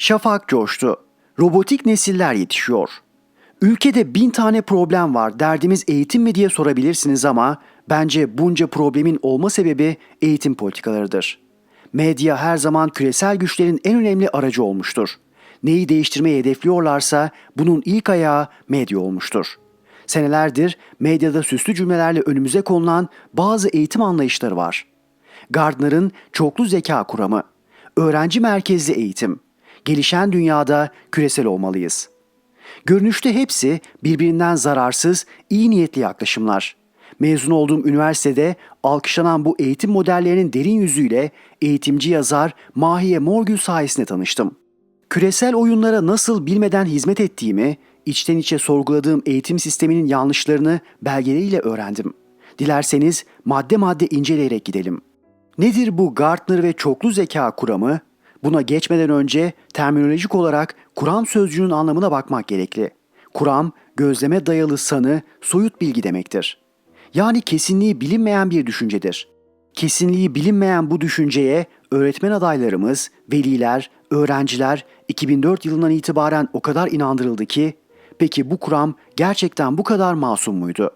Şafak coştu. Robotik nesiller yetişiyor. Ülkede bin tane problem var, derdimiz eğitim mi diye sorabilirsiniz ama bence bunca problemin olma sebebi eğitim politikalarıdır. Medya her zaman küresel güçlerin en önemli aracı olmuştur. Neyi değiştirmeyi hedefliyorlarsa bunun ilk ayağı medya olmuştur. Senelerdir medyada süslü cümlelerle önümüze konulan bazı eğitim anlayışları var. Gardner'ın çoklu zeka kuramı, öğrenci merkezli eğitim, gelişen dünyada küresel olmalıyız. Görünüşte hepsi birbirinden zararsız, iyi niyetli yaklaşımlar. Mezun olduğum üniversitede alkışlanan bu eğitim modellerinin derin yüzüyle eğitimci yazar Mahiye Morgül sayesinde tanıştım. Küresel oyunlara nasıl bilmeden hizmet ettiğimi, içten içe sorguladığım eğitim sisteminin yanlışlarını belgeleriyle öğrendim. Dilerseniz madde madde inceleyerek gidelim. Nedir bu Gartner ve çoklu zeka kuramı? Buna geçmeden önce terminolojik olarak kuram sözcüğünün anlamına bakmak gerekli. Kuram, gözleme dayalı sanı, soyut bilgi demektir. Yani kesinliği bilinmeyen bir düşüncedir. Kesinliği bilinmeyen bu düşünceye öğretmen adaylarımız, veliler, öğrenciler 2004 yılından itibaren o kadar inandırıldı ki, peki bu kuram gerçekten bu kadar masum muydu?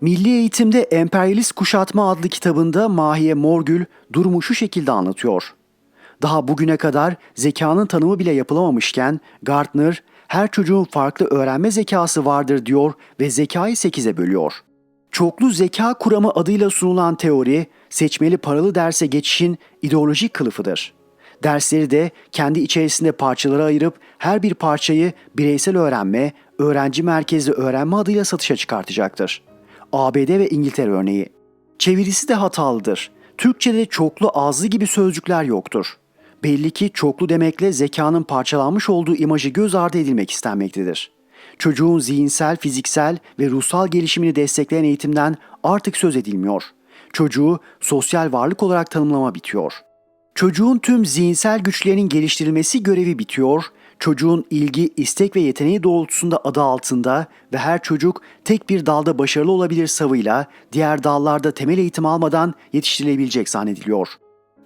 Milli Eğitimde Emperyalist Kuşatma adlı kitabında Mahiye Morgül durumu şu şekilde anlatıyor. Daha bugüne kadar zekanın tanımı bile yapılamamışken Gartner her çocuğun farklı öğrenme zekası vardır diyor ve zekayı 8'e bölüyor. Çoklu zeka kuramı adıyla sunulan teori seçmeli paralı derse geçişin ideolojik kılıfıdır. Dersleri de kendi içerisinde parçalara ayırıp her bir parçayı bireysel öğrenme, öğrenci merkezli öğrenme adıyla satışa çıkartacaktır. ABD ve İngiltere örneği. Çevirisi de hatalıdır. Türkçe'de çoklu ağızlı gibi sözcükler yoktur. Belli ki çoklu demekle zekanın parçalanmış olduğu imajı göz ardı edilmek istenmektedir. Çocuğun zihinsel, fiziksel ve ruhsal gelişimini destekleyen eğitimden artık söz edilmiyor. Çocuğu sosyal varlık olarak tanımlama bitiyor. Çocuğun tüm zihinsel güçlerinin geliştirilmesi görevi bitiyor. Çocuğun ilgi, istek ve yeteneği doğrultusunda adı altında ve her çocuk tek bir dalda başarılı olabilir savıyla diğer dallarda temel eğitim almadan yetiştirilebilecek zannediliyor.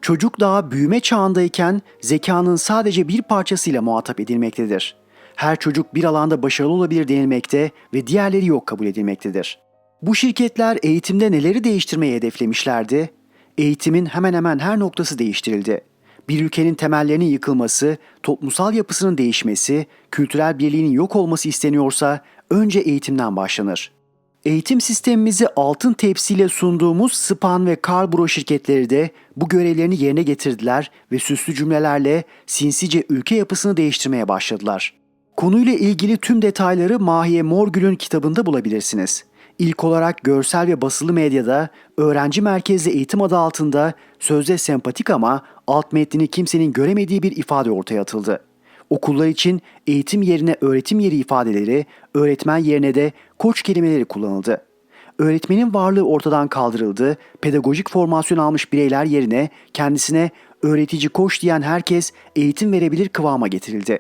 Çocuk daha büyüme çağındayken zekanın sadece bir parçasıyla muhatap edilmektedir. Her çocuk bir alanda başarılı olabilir denilmekte ve diğerleri yok kabul edilmektedir. Bu şirketler eğitimde neleri değiştirmeyi hedeflemişlerdi? Eğitimin hemen hemen her noktası değiştirildi. Bir ülkenin temellerinin yıkılması, toplumsal yapısının değişmesi, kültürel birliğinin yok olması isteniyorsa önce eğitimden başlanır. Eğitim sistemimizi altın tepsiyle sunduğumuz Span ve Carlsbro şirketleri de bu görevlerini yerine getirdiler ve süslü cümlelerle sinsice ülke yapısını değiştirmeye başladılar. Konuyla ilgili tüm detayları Mahiye Morgül'ün kitabında bulabilirsiniz. İlk olarak görsel ve basılı medyada öğrenci merkezli eğitim adı altında sözde sempatik ama alt metnini kimsenin göremediği bir ifade ortaya atıldı. Okullar için eğitim yerine öğretim yeri ifadeleri, öğretmen yerine de koç kelimeleri kullanıldı. Öğretmenin varlığı ortadan kaldırıldı, pedagojik formasyon almış bireyler yerine kendisine öğretici koç diyen herkes eğitim verebilir kıvama getirildi.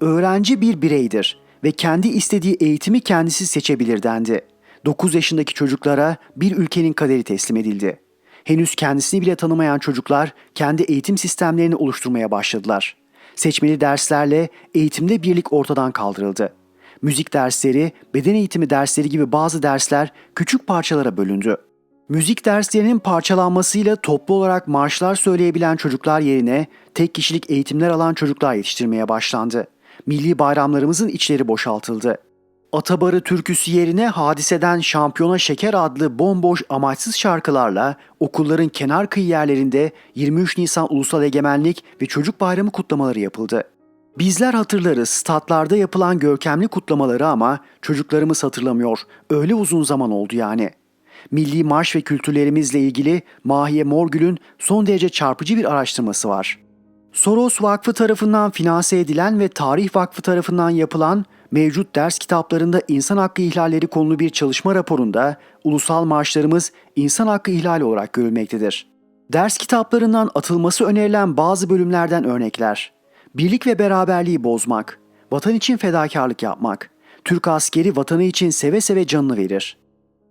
Öğrenci bir bireydir ve kendi istediği eğitimi kendisi seçebilir dendi. 9 yaşındaki çocuklara bir ülkenin kaderi teslim edildi. Henüz kendisini bile tanımayan çocuklar kendi eğitim sistemlerini oluşturmaya başladılar. Seçmeli derslerle eğitimde birlik ortadan kaldırıldı. Müzik dersleri, beden eğitimi dersleri gibi bazı dersler küçük parçalara bölündü. Müzik derslerinin parçalanmasıyla toplu olarak marşlar söyleyebilen çocuklar yerine tek kişilik eğitimler alan çocuklar yetiştirmeye başlandı. Milli bayramlarımızın içleri boşaltıldı. Atabarı türküsü yerine hadiseden Şampiyona Şeker adlı bomboş amaçsız şarkılarla okulların kenar kıyı yerlerinde 23 Nisan Ulusal Egemenlik ve Çocuk Bayramı kutlamaları yapıldı. Bizler hatırlarız statlarda yapılan görkemli kutlamaları ama çocuklarımız hatırlamıyor. Öyle uzun zaman oldu yani. Milli marş ve kültürlerimizle ilgili Mahiye Morgül'ün son derece çarpıcı bir araştırması var. Soros Vakfı tarafından finanse edilen ve Tarih Vakfı tarafından yapılan mevcut ders kitaplarında insan hakkı ihlalleri konulu bir çalışma raporunda ulusal marşlarımız insan hakkı ihlali olarak görülmektedir. Ders kitaplarından atılması önerilen bazı bölümlerden örnekler. Birlik ve beraberliği bozmak, vatan için fedakarlık yapmak, Türk askeri vatanı için seve seve canını verir.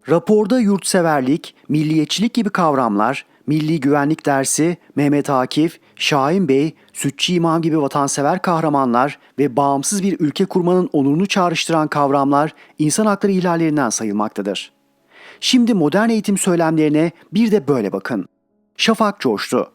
Raporda yurtseverlik, milliyetçilik gibi kavramlar, Milli Güvenlik Dersi, Mehmet Akif, Şahin Bey, Sütçü İmam gibi vatansever kahramanlar ve bağımsız bir ülke kurmanın onurunu çağrıştıran kavramlar insan hakları ihlallerinden sayılmaktadır. Şimdi modern eğitim söylemlerine bir de böyle bakın. Şafak coştu.